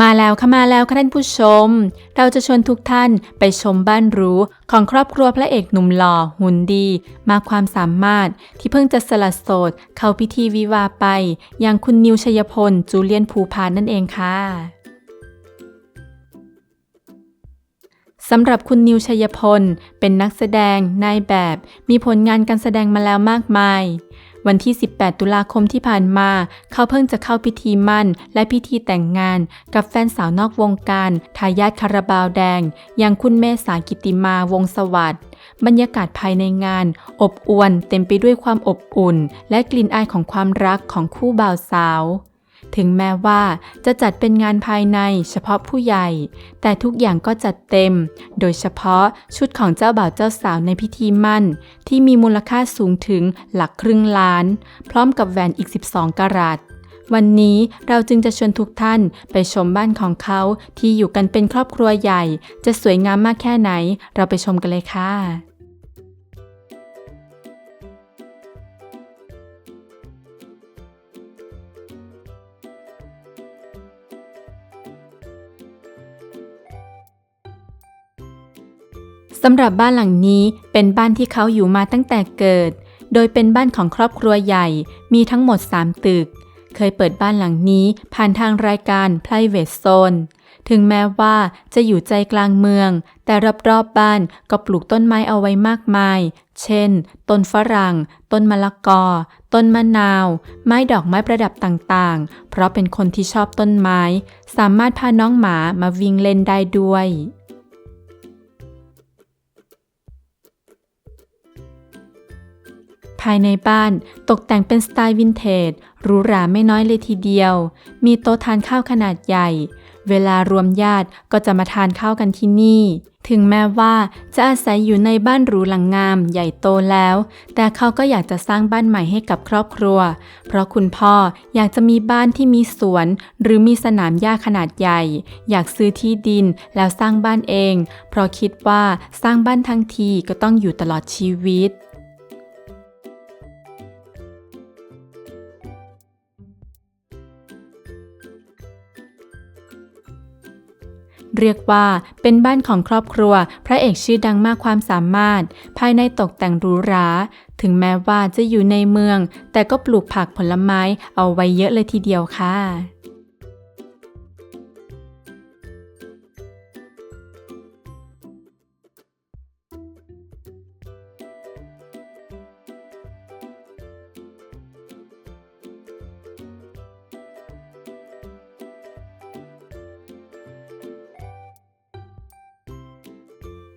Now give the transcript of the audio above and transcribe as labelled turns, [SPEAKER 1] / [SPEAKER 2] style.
[SPEAKER 1] มาแล้วค่ะมาแล้วค่ะท่านผู้ชม เราจะชวนทุกท่านไปชมบ้านหรูของครอบครัวพระเอกหนุ่มหล่อหุ่นดี มากความสามารถที่เพิ่งจะสละโสด เข้าพิธีวิวาไป อย่างคุณนิวชัยพล จูเลียนภูพานนั่นเองค่ะสำหรับคุณนิวชัยพล เป็นนักแสดงนายแบบ มีผลงานการแสดงมาแล้วมากมาย วันที่ 18 ตุลาคมที่ผ่านมา เขาเพิ่งจะเข้าพิธีมั่น และพิธีแต่งงาน กับแฟนสาวนอกวงการทายาทคาราบาวแดง อย่างคุณเมษากิติมาวงสวัสด์บรรยากาศภายในงาน อบอวลเต็มไปด้วยความอบอุ่น และกลิ่นอายของความรักของคู่บ่าวสาว ถึงแม้ว่าจะจัดเป็นงานภายในเฉพาะผู้ใหญ่ แต่ทุกอย่างก็จัดเต็ม โดยเฉพาะชุดของเจ้าบ่าวเจ้าสาวในพิธีมั่น ที่มีมูลค่าสูงถึงหลักครึ่งล้าน พร้อมกับแหวนอีก 12 กะรัตวันนี้เราจึงจะชวนทุกท่านไปชมบ้านของเขาที่อยู่กันเป็นครอบครัวใหญ่ จะสวยงามมากแค่ไหน เราไปชมกันเลยค่ะ สำหรับบ้านหลังนี้เป็นบ้านที่เขาอยู่มาตั้งแต่เกิด โดยเป็นบ้านของครอบครัวใหญ่ มีทั้งหมด 3 ตึก เคยเปิดบ้านหลังนี้ผ่านทางรายการ Private Zone ถึงแม้ว่าจะอยู่ใจกลางเมือง แต่รอบๆบบ้านก็ปลูกต้นไม้เอาไว้มากมาย เช่น ต้นฝรั่ง ต้นมะละกอ ต้นมะนาว ไม้ดอกไม้ประดับต่างๆ เพราะเป็นคนที่ชอบต้นไม้ สามารถพาน้องหมามาวิ่งเล่นได้ด้วยายในบ้านตกแต่งเป็นสไตล์วินเทจหรูหราไม่น้อยเลยทีเดียว มีโต๊ะทานข้าวขนาดใหญ่ เวลารวมญาติก็จะมาทานข้าวกันที่นี่ ถึงแม้ว่าจะอาศัยอยู่ในบ้านหรูหลังงาม ใหญ่โตแล้ว แต่เขาก็อยากจะสร้างบ้านใหม่ให้กับครอบครัว เพราะคุณพ่ออยากจะมีบ้านที่มีสวน หรือมีสนามหญ้าขนาดใหญ่ อยากซื้อที่ดินแล้วสร้างบ้านเอง เพราะคิดว่าสร้างบ้านทั้งทีก็ต้องอยู่ตลอดชีวิต เรียกว่าเป็นบ้านของครอบครัว พระเอกชื่อดังมากความสามารถ ภายในตกแต่งหรูหรา ถึงแม้ว่าจะอยู่ในเมือง แต่ก็ปลูกผักผลไม้เอาไว้เยอะเลยทีเดียวค่ะ